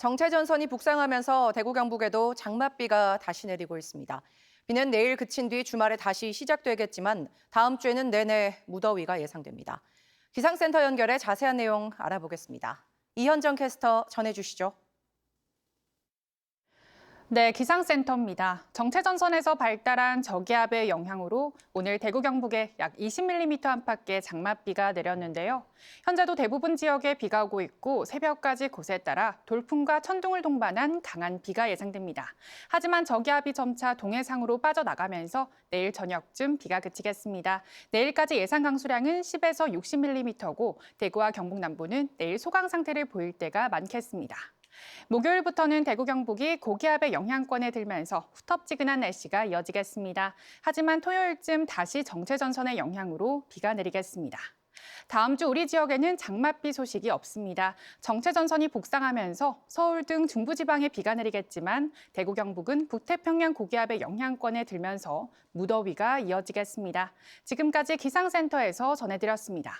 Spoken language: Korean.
정체 전선이 북상하면서 대구 경북에도 장맛비가 다시 내리고 있습니다. 비는 내일 그친 뒤 주말에 다시 시작되겠지만 다음 주에는 내내 무더위가 예상됩니다. 기상센터 연결해 자세한 내용 알아보겠습니다. 이현정 캐스터 전해주시죠. 네, 기상센터입니다. 정체전선에서 발달한 저기압의 영향으로 오늘 대구 경북에 약 20mm 안팎의 장맛비가 내렸는데요. 현재도 대부분 지역에 비가 오고 있고 새벽까지 곳에 따라 돌풍과 천둥을 동반한 강한 비가 예상됩니다. 하지만 저기압이 점차 동해상으로 빠져나가면서 내일 저녁쯤 비가 그치겠습니다. 내일까지 예상 강수량은 10에서 60mm고 대구와 경북 남부는 내일 소강 상태를 보일 때가 많겠습니다. 목요일부터는 대구 경북이 고기압의 영향권에 들면서 후텁지근한 날씨가 이어지겠습니다. 하지만 토요일쯤 다시 정체 전선의 영향으로 비가 내리겠습니다. 다음 주 우리 지역에는 장맛비 소식이 없습니다. 정체 전선이 북상하면서 서울 등 중부 지방에 비가 내리겠지만 대구 경북은 북태평양 고기압의 영향권에 들면서 무더위가 이어지겠습니다. 지금까지 기상센터에서 전해드렸습니다.